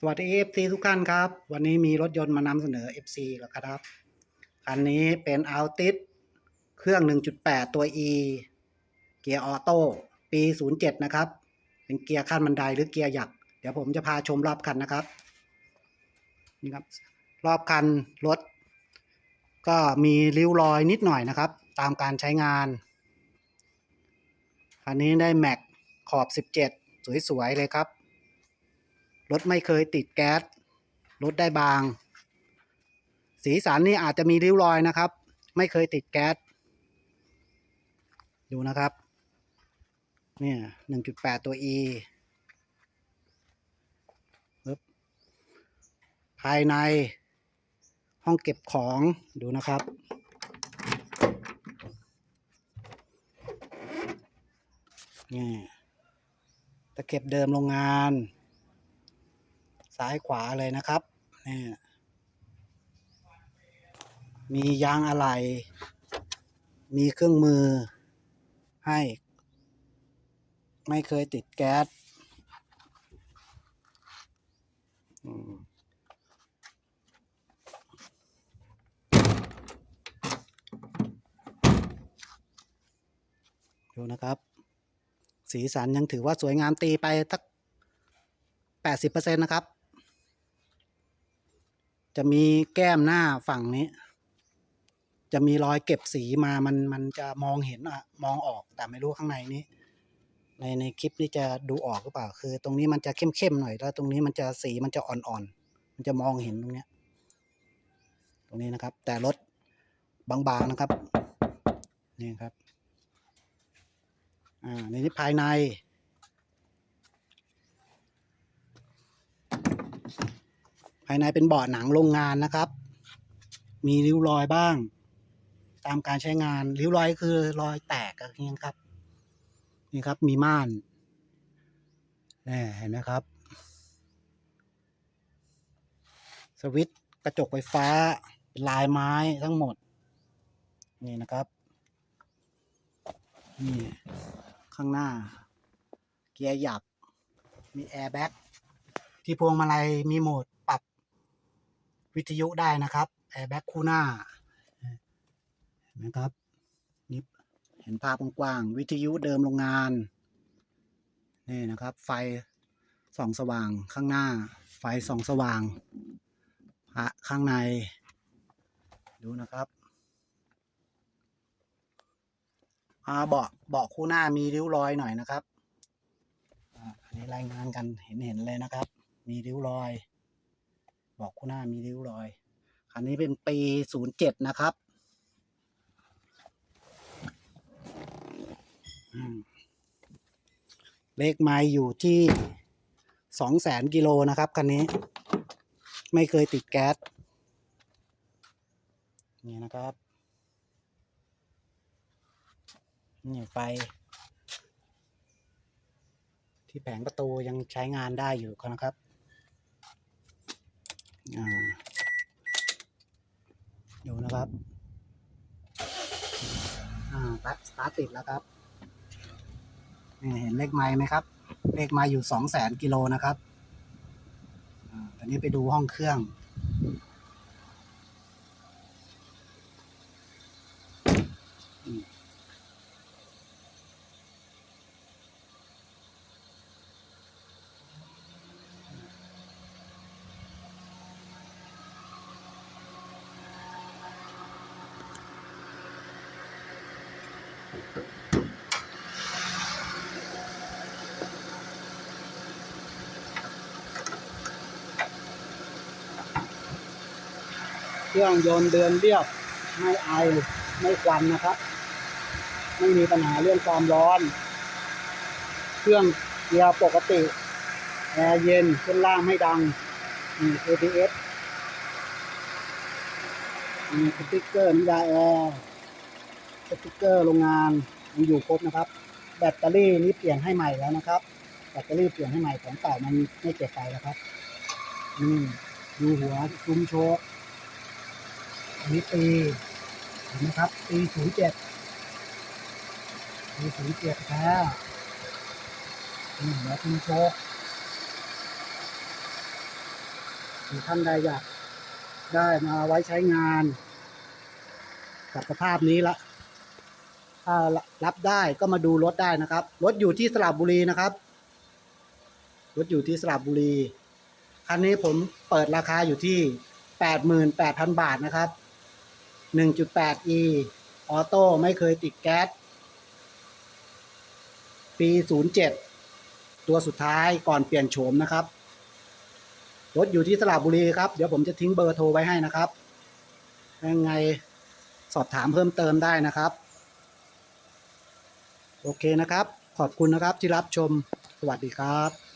สวัสดี FC ทุกท่านครับ วันนี้มีรถยนต์มานำเสนอ FC แล้วครับ คันนี้เป็น Altis เครื่อง 1.8 ตัว E เกียร์ออโต้ปี 07 นะครับ เป็นเกียร์ขั้นบันไดหรือเกียร์หยัก เดี๋ยวผมจะพาชมรอบคันนะครับ นี่ครับ รอบคันรถ ก็มีริ้วรอยนิดหน่อยนะครับ ตามการใช้งาน คันนี้ได้แม็กขอบ 17 สวยๆเลยครับ รถไม่เคยติดแก๊สรถได้บาง สีสันนี่อาจจะมีริ้วรอยนะครับ ไม่เคยติดแก๊สดูนะครับ เนี่ยหนึ่งจุดแปดตัว E ปึ๊บภายในห้องเก็บของดูนะครับ นี่ตะเข็บเดิมโรงงาน ซ้ายขวาเลยนะครับนี่มียางอะไหล่มีเครื่องมือให้ ไม่เคยติดแก๊สดูนะครับ สีสันยังถือว่าสวยงามตีไปสักแปดสิบเปอร์เซ็นต์นะครับ จะมีแก้มหน้าฝั่งนี้ จะมีรอยเก็บสีมามันมันจะมองเห็นอะมองออกแต่ไม่รู้ข้างในนี้ ในในคลิปนี้จะดูออกหรือเปล่า คือ ตรงนี้มันจะเข้มๆหน่อยแล้ว ตรงนี้มันจะสีมันจะอ่อนๆมันจะมองเห็นตรงเนี้ย ตรงนี้นะครับ แต่รถบางๆนะครับนี่ครับอ่าในนี้ภายใน ภายในเป็นเบาะหนังโรงงานนะครับ มีริ้วรอยบ้าง ตามการใช้งานริ้วรอยคือรอยแตกอะไรเงี้ยครับ นี่ครับมีม่านนี่เห็นไหมครับ สวิตช์กระจกไฟฟ้าลายไม้ทั้งหมด นี่นะครับ นี่ ข้างหน้า เกียร์หยักมีแอร์แบ็กที่พวงมาลัยมีโหมด วิทยุได้นะครับแอร์แบ็กคู่หน้าเห็นไหมครับนี่เห็นภาพกว้างๆวิทยุเดิมโรงงานนี่นะครับ ไฟส่องสว่างข้างหน้า ไฟส่องสว่างพระข้างใน ดูนะครับเบาะเบาะคู่หน้ามีริ้วรอยหน่อยนะครับอันนี้รายงานกันเห็นเห็นเลยนะครับ มีริ้วรอย บาะคู่หน้ามีริ้วรอย คันนี้เป็นปีศูนย์เจ็ดนะครับเลขไม้อยู่ที่สองแสนกิโลนะครับคันนี้ ไม่เคยติดแก๊สนี่นะครับ นี่ไฟที่แผงประตูยังใช้งานได้อยู่นะครับ ดูนะครับอ่าตัดสตาร์ติดแล้วครับนี่เห็นเลขไม้ไหมครับ เลขไม้อยู่สองแสนกิโลนะครับอ่าตอนนี้ไปดูห้องเครื่อง เครื่องยนต์เดินเรียบ ไม่ไอไม่ควันนะครับ ไม่มีปัญหาเรื่องความร้อน เครื่องเกียร์ปกติแอร์เย็นขึ้นล่างไม่ดังมี ABS มีสติ๊กเกอร์น้ำยาแอร์ สติกเกอร์โรงงานยังอยู่ครบนะครับ แบตเตอรี่นี้เปลี่ยนให้ใหม่แล้วนะครับ แบตเตอรี่เปลี่ยนให้ใหม่ของเก่ามันไม่เก็บไฟแล้วครับนี่ดูหัวซุ้มโชคอันนี้ปีเห็นไหมครับปีศูนย์เจ็ดปีศูนย์เจ็ดแท้นี่หัวซุ้มโชคหรือท่านใดอยากได้มาไว้ใช้งาน กับสภาพนี้ละ รับได้ก็มาดูรถได้นะครับ รถอยู่ที่สระบุรีนะครับ รถอยู่ที่สระบุรี คันนี้ผมเปิดราคาอยู่ที่ 88,000 บาทนะครับ 1.8e ออโต้ไม่เคยติดแก๊ส ปี 07 ตัวสุดท้ายก่อนเปลี่ยนโฉมนะครับ รถอยู่ที่สระบุรีครับ เดี๋ยวผมจะทิ้งเบอร์โทรไว้ให้นะครับ ยังไงสอบถามเพิ่มเติมได้นะครับ โอเคนะครับ ขอบคุณนะครับที่รับชม สวัสดีครับ